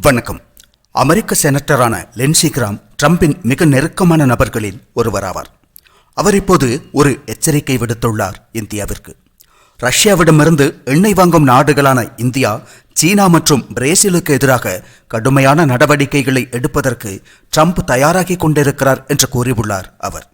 வணக்கம். அமெரிக்க செனட்டரான லென்சி கிராம் ட்ரம்பின் மிக நெருக்கமான நபர்களில் ஒருவராவார். அவர் இப்போது ஒரு எச்சரிக்கை விடுத்துள்ளார் இந்தியாவிற்கு. ரஷ்யாவிடமிருந்து எண்ணெய் வாங்கும் நாடுகளான இந்தியா சீனா மற்றும் பிரேசிலுக்கு எதிராக கடுமையான நடவடிக்கைகளை எடுப்பதற்கு ட்ரம்ப் தயாராகி கொண்டிருக்கிறார் என்று கூறியுள்ளார் அவர்.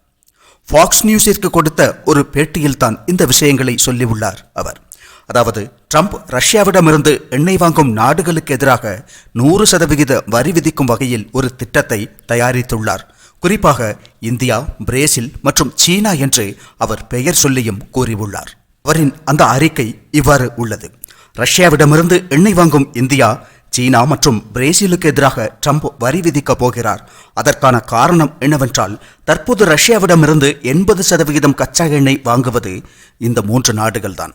ஃபாக்ஸ் நியூஸிற்கு கொடுத்த ஒரு பேட்டியில் தான் இந்த விஷயங்களை சொல்லியுள்ளார் அவர். அதாவது ட்ரம்ப் ரஷ்யாவிடமிருந்து எண்ணெய் வாங்கும் நாடுகளுக்கு எதிராக நூறு சதவிகித வரி விதிக்கும் வகையில் ஒரு திட்டத்தை தயாரித்துள்ளார். குறிப்பாக இந்தியா பிரேசில் மற்றும் சீனா என்று அவர் பெயர் சொல்லியும் கூறியுள்ளார். அவரின் அந்த அறிக்கை இவ்வாறு உள்ளது. ரஷ்யாவிடமிருந்து எண்ணெய் வாங்கும் இந்தியா சீனா மற்றும் பிரேசிலுக்கு எதிராக ட்ரம்ப் வரி விதிக்கப் போகிறார். அதற்கான காரணம் என்னவென்றால் தற்போது ரஷ்யாவிடமிருந்து எண்பது சதவிகிதம் கச்சா எண்ணெய் வாங்குவது இந்த மூன்று நாடுகள்தான்.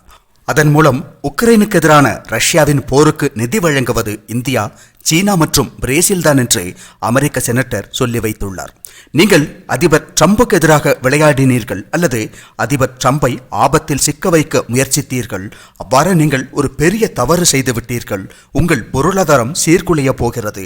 அதன் மூலம் உக்ரைனுக்கு எதிரான ரஷ்யாவின் போருக்கு நிதி வழங்குவது இந்தியா சீனா மற்றும் பிரேசில் தான் என்று அமெரிக்க செனட்டர் சொல்லி வைத்துள்ளார். நீங்கள் அதிபர் ட்ரம்புக்கு எதிராக விளையாடினீர்கள் அல்லது அதிபர் ட்ரம்பை ஆபத்தில் சிக்க வைக்க முயற்சித்தீர்கள் அவ்வாறு நீங்கள் ஒரு பெரிய தவறு செய்து விட்டீர்கள் உங்கள் பொருளாதாரம் சீர்குலைய போகிறது.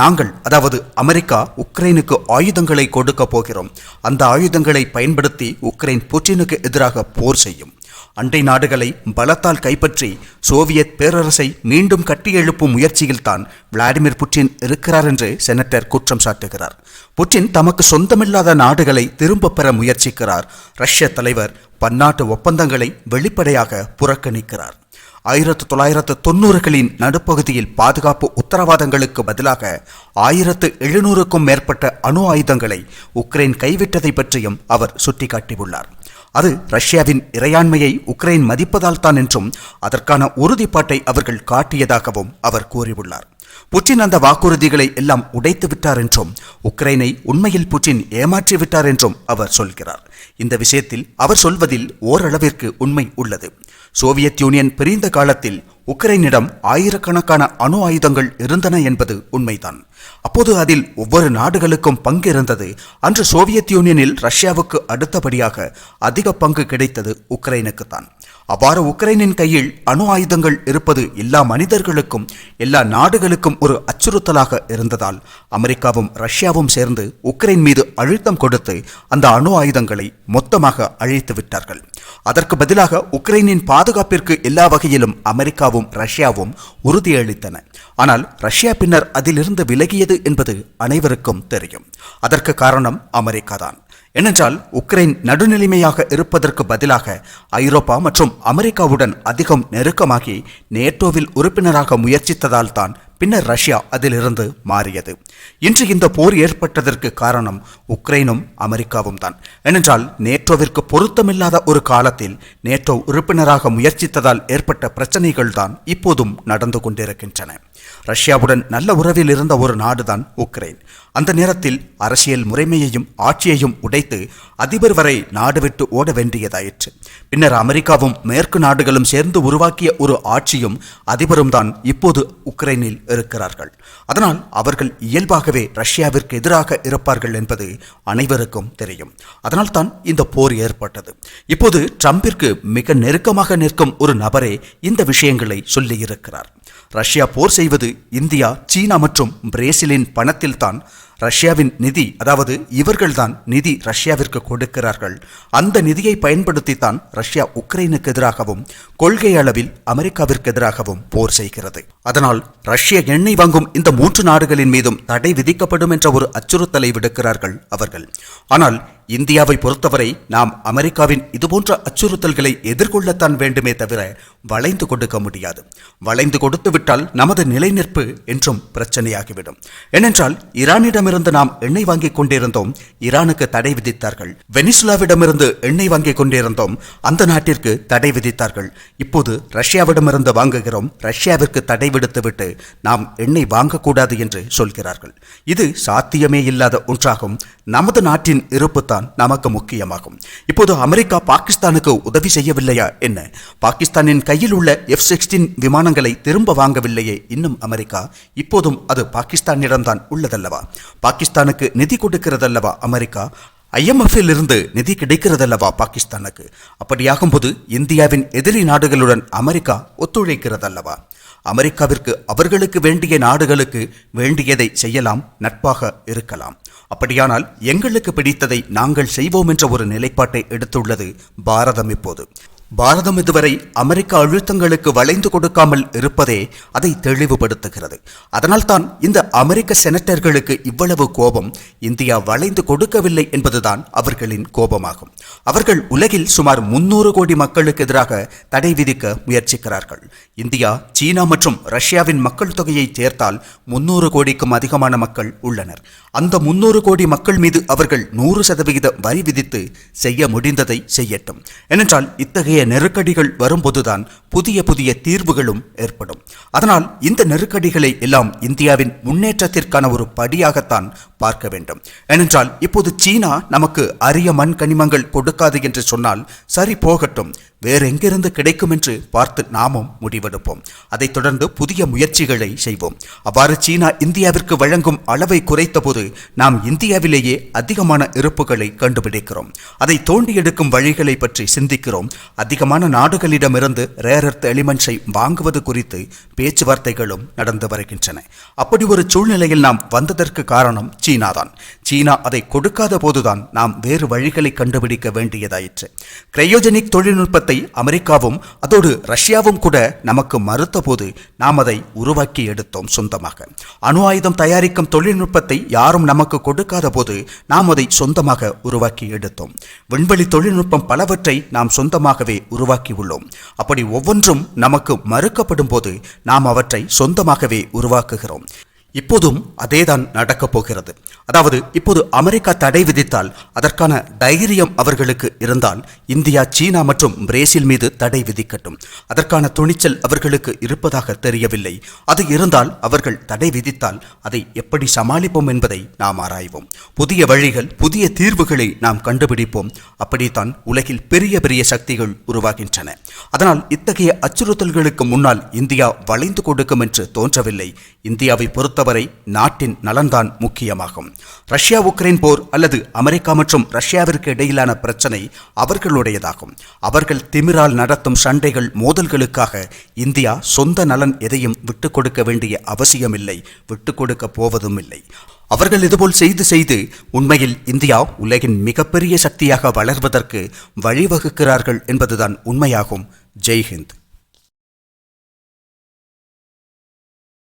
நாங்கள் அதாவது அமெரிக்கா உக்ரைனுக்கு ஆயுதங்களை கொடுக்க போகிறோம். அந்த ஆயுதங்களை பயன்படுத்தி உக்ரைன் புட்டினுக்கு எதிராக போர் செய்யும். அண்டை நாடுகளை பலத்தால் கைப்பற்றி சோவியத் பேரரசை மீண்டும் கட்டியெழுப்பும் முயற்சியில்தான் விளாடிமிர் புட்டின் இருக்கிறார் என்று செனட்டர் குற்றம் சாட்டுகிறார். புட்டின் தமக்கு சொந்தமில்லாத நாடுகளை திரும்ப பெற முயற்சிக்கிறார். ரஷ்ய தலைவர் பன்னாட்டு ஒப்பந்தங்களை வெளிப்படையாக புறக்கணிக்கிறார். ஆயிரத்து தொள்ளாயிரத்து தொண்ணூறுகளின் நடுப்பகுதியில் பாதுகாப்பு உத்தரவாதங்களுக்கு பதிலாக ஆயிரத்து எழுநூறுக்கும் மேற்பட்ட அணு ஆயுதங்களை உக்ரைன் கைவிட்டதை பற்றியும் அவர் சுட்டிக்காட்டியுள்ளார். அது ரஷ்யாவின் இறையாண்மையை உக்ரைன் மதிப்பதால் தான் என்றும் அதற்கான உறுதிப்பாட்டை அவர்கள் காட்டியதாகவும் அவர் கூறியுள்ளார். புட்டின் அந்த வாக்குறுதிகளை எல்லாம் உடைத்து விட்டார் என்றும் உக்ரைனை உண்மையில் புட்டின் ஏமாற்றி விட்டார் என்றும் அவர் சொல்கிறார். இந்த விஷயத்தில் அவர் சொல்வதில் ஓரளவிற்கு உண்மை உள்ளது. சோவியத் யூனியன் பிரிந்த காலத்தில் உக்ரைனிடம் ஆயிரக்கணக்கான அணு ஆயுதங்கள் இருந்தன என்பது உண்மைதான். அப்போது அதில் ஒவ்வொரு நாடுகளுக்கும் பங்கு இருந்தது அன்று சோவியத் யூனியனில் ரஷ்யாவுக்கு அடுத்தபடியாக அதிக பங்கு கிடைத்தது உக்ரைனுக்குத்தான். அவ்வாறு உக்ரைனின் கையில் அணு ஆயுதங்கள் இருப்பது எல்லா மனிதர்களுக்கும் எல்லா நாடுகளுக்கும் ஒரு அச்சுறுத்தலாக இருந்ததால் அமெரிக்காவும் ரஷ்யாவும் சேர்ந்து உக்ரைன் மீது அழுத்தம் கொடுத்து அந்த அணு ஆயுதங்களை மொத்தமாக அழித்து விட்டார்கள். அதற்கு பதிலாக உக்ரைனின் பாதுகாப்பிற்கு எல்லா வகையிலும் அமெரிக்காவும் ரஷ்யாவும் உறுதியளித்தன ஆனால் ரஷ்யா பின்னர் அதிலிருந்து விலகியது என்பது அனைவருக்கும் தெரியும். அதற்கு காரணம் அமெரிக்கா தான் ஏனென்றால் உக்ரைன் நடுநிலைமையாக இருப்பதற்கு பதிலாக ஐரோப்பா மற்றும் அமெரிக்காவுடன் அதிகம் நெருக்கமாகி நேட்டோவில் உறுப்பினராக முயற்சித்ததால் தான் பின்னர் ரஷ்யா அதிலிருந்து மாறியது. இன்று இந்த போர் ஏற்பட்டதற்கு காரணம் உக்ரைனும் அமெரிக்காவும் தான். ஏனென்றால் நேட்டோவிற்கு பொருத்தமில்லாத ஒரு காலத்தில் நேட்டோ உறுப்பினராக முயற்சித்ததால் ஏற்பட்ட பிரச்சனைகள் தான் இப்போதும் நடந்து கொண்டிருக்கின்றன. ரஷ்யாவுடன் நல்ல உறவில் இருந்த ஒரு நாடுதான் உக்ரைன். அந்த நேரத்தில் அரசியல் முறைமையையும் ஆட்சியையும் உடைத்து அதிபர் வரை நாடு விட்டு ஓட வேண்டியதாயிற்று. பின்னர் அமெரிக்காவும் மேற்கு நாடுகளும் சேர்ந்து உருவாக்கிய ஒரு ஆட்சியும் அதிபரும் தான் இப்போது உக்ரைனில் இருக்கிறார்கள். அதனால் அவர்கள் இயல்பாகவே ரஷ்யாவிற்கு எதிராக இருப்பார்கள் என்பது அனைவருக்கும் தெரியும். அதனால் தான் இந்த போர் ஏற்பட்டது. இப்போது ட்ரம்பிற்கு மிக நெருக்கமாக நிற்கும் ஒரு நபரே இந்த விஷயங்களை சொல்லியிருக்கிறார். ரஷ்யா போர் செய்வது இந்தியா சீனா மற்றும் பிரேசிலின் பணத்தில் தான் ரஷ்யாவின் நிதி அதாவது இவர்கள்தான் நிதி ரஷ்யாவிற்கு கொடுக்கிறார்கள். அந்த நிதியை பயன்படுத்தித்தான் ரஷ்யா உக்ரைனுக்கு எதிராகவும் கொள்கை அளவில் அமெரிக்காவிற்கு எதிராகவும் போர் செய்கிறது. அதனால் ரஷ்ய எண்ணெய் வாங்கும் இந்த மூன்று நாடுகளின் மீதும் தடை விதிக்கப்படும் என்ற ஒரு அச்சுறுத்தலை விடுக்கிறார்கள் அவர்கள். ஆனால் இந்தியாவை பொறுத்தவரை நாம் அமெரிக்காவின் இதுபோன்ற அச்சுறுத்தல்களை எதிர்கொள்ளத்தான் வேண்டுமே தவிர வளைந்து கொடுக்க முடியாது. வளைந்து கொடுத்து விட்டால் நமது நிலைநிற்பு என்றும் பிரச்சனையாகிவிடும். ஏனென்றால் ஈரானிடமிருந்து நாம் எண்ணெய் வாங்கிக் கொண்டிருந்தோம். ஈரானுக்கு தடை விதித்தார்கள். வெனிசுலாவிடமிருந்து எண்ணெய் வாங்கிக் கொண்டிருந்தோம். அந்த நாட்டிற்கு தடை விதித்தார்கள். இப்போது ரஷ்யாவிடமிருந்து வாங்குகிறோம். ரஷ்யாவிற்கு தடை விடுத்துவிட்டு நாம் எண்ணெய் வாங்கக்கூடாது என்று சொல்கிறார்கள். இது சாத்தியமே இல்லாத ஒன்றாகும். நமது நாட்டின் இருப்பு தான் நமக்கு முக்கியமாகும். இப்போது அமெரிக்கா பாகிஸ்தானுக்கு உதவி செய்யவில்லையா என்ன? பாகிஸ்தானின் கையில் உள்ள எஃப் சிக்ஸ்டீன் விமானங்களை திரும்ப வாங்கவில்லையே இன்னும் அமெரிக்கா? இப்போதும் அது பாகிஸ்தானிடம்தான் உள்ளதல்லவா? பாகிஸ்தானுக்கு நிதி கொடுக்கிறதல்லவா அமெரிக்கா? ஐஎம்எஃப்பில் இருந்து நிதி கிடைக்கிறதல்லவா பாகிஸ்தானுக்கு? அப்படியாகும்போது இந்தியாவின் எதிரி நாடுகளுடன் அமெரிக்கா ஒத்துழைக்கிறதல்லவா? அமெரிக்காவிற்கு அவர்களுக்கு வேண்டிய நாடுகளுக்கு வேண்டியதை செய்யலாம் நட்பாக இருக்கலாம். அப்படியானால் எங்களுக்கு பிடித்ததை நாங்கள் செய்வோம் என்ற ஒரு நிலைப்பாட்டை எடுத்துள்ளது பாரதம் இப்போது. பாரதம் இதுவரை அமெரிக்க அழுத்தங்களுக்கு வளைந்து கொடுக்காமல் இருப்பதே அதை தெளிவுபடுத்துகிறது. அதனால்தான் இந்த அமெரிக்க செனட்டர்களுக்கு இவ்வளவு கோபம் இந்தியா வளைந்து கொடுக்கவில்லை என்பதுதான் அவர்களின் கோபமாகும். அவர்கள் உலகில் சுமார் முன்னூறு கோடி மக்களுக்கு எதிராக தடை விதிக்க முயற்சிக்கிறார்கள். இந்தியா சீனா மற்றும் ரஷ்யாவின் மக்கள் தொகையை சேர்த்தால் முன்னூறு கோடிக்கும் அதிகமான மக்கள் உள்ளனர். அந்த முன்னூறு கோடி மக்கள் மீது அவர்கள் நூறு சதவிகித வரி விதித்து செய்ய முடிந்ததை செய்யட்டும். ஏனென்றால் இத்தகைய நெருக்கடிகள் வரும்போதுதான் புதிய புதிய தீர்வுகளும் ஏற்படும். அதனால் இந்த நெருக்கடிகளை எல்லாம் இந்தியாவின் முன்னேற்றத்திற்கான ஒரு படியாகத்தான் பார்க்க வேண்டும். ஏனென்றால் இப்போது சீனா நமக்கு அரிய மண் கனிமங்கள் கொடுக்காது என்று சொன்னால் சரி போகட்டும். வேற எங்கிருந்து கிடைக்கும் என்று பார்த்து நாமும் முடிவெடுப்போம். அதைத் தொடர்ந்து புதிய முயற்சிகளை செய்வோம். அவ்வாறு சீனா இந்தியாவிற்கு வழங்கும் அளவை குறைத்தபோது நாம் இந்தியாவிலேயே அதிகமான இருப்புகளை கண்டுபிடிக்கிறோம். அதை தோண்டி எடுக்கும் வழிகளை பற்றி சிந்திக்கிறோம். அதிகமான நாடுகளிடமிருந்து ரேர் எர்த் எலிமெண்ட்ஸை வாங்குவது குறித்து பேச்சுவார்த்தைகளும் நடந்து வருகின்றன. அப்படி ஒரு சூழ்நிலையில் நாம் வந்ததற்கு காரணம் சீனாதான். சீனா அதை கொடுக்காத போதுதான் நாம் வேறு வழிகளை கண்டுபிடிக்க வேண்டியதாயிற்று. கிரையோஜெனிக் தொழில்நுட்பத்தை அமெரிக்காவும் அதோடு ரஷ்யாவும் கூட நமக்கு மறுத்த போது நாம் அதை உருவாக்கி எடுத்தோம் சொந்தமாக. அணு ஆயுதம் தயாரிக்கும் தொழில்நுட்பத்தை யாரும் நமக்கு கொடுக்காத போது நாம் அதை சொந்தமாக உருவாக்கி எடுத்தோம். விண்வெளி தொழில்நுட்பம் பலவற்றை நாம் சொந்தமாகவே உருவாக்கி உள்ளோம். அப்படி ஒவ்வொன்றும் நமக்கு மறுக்கப்படும் போது நாம் அவற்றை சொந்தமாகவே உருவாக்குகிறோம். இப்போதும் அதேதான் நடக்கப் போகிறது. அதாவது இப்போது அமெரிக்கா தடை விதித்தால் அதற்கான தைரியம் அவர்களுக்கு இருந்தால் இந்தியா சீனா மற்றும் பிரேசில் மீது தடை விதிக்கட்டும். அதற்கான துணிச்சல் அவர்களுக்கு இருப்பதாக தெரியவில்லை. அது இருந்தால் அவர்கள் தடை விதித்தால் அதை எப்படி சமாளிப்போம் என்பதை நாம் ஆராய்வோம். புதிய வழிகள் புதிய தீர்வுகளை நாம் கண்டுபிடிப்போம். அப்படித்தான் உலகில் பெரிய பெரிய சக்திகள் உருவாகின்றன. அதனால் இத்தகைய அச்சுறுத்தல்களுக்கு முன்னால் இந்தியா வளைந்து கொடுக்கும் என்று தோன்றவில்லை. இந்தியாவை பொறுத்தவரை நாட்டின் நலன்தான் முக்கியமாகும். ரஷ்யா உக்ரைன் போர் அல்லது அமெரிக்கா மற்றும் ரஷ்யாவிற்கு இடையிலான பிரச்சனை அவர்களுடையதாகும். அவர்கள் திமிரால் நடத்தும் சண்டைகள் மோதல்களுக்காக இந்தியா சொந்த நலன் எதையும் விட்டுக் கொடுக்க வேண்டிய அவசியமில்லை விட்டுக் கொடுக்க போவதும் இல்லை அவர்கள் இதுபோல் செய்து செய்து உண்மையில் இந்தியா உலகின் மிகப்பெரிய சக்தியாக வளர்வதற்கு வழிவகுக்கிறார்கள் என்பதுதான் உண்மையாகும். ஜெய்ஹிந்த்.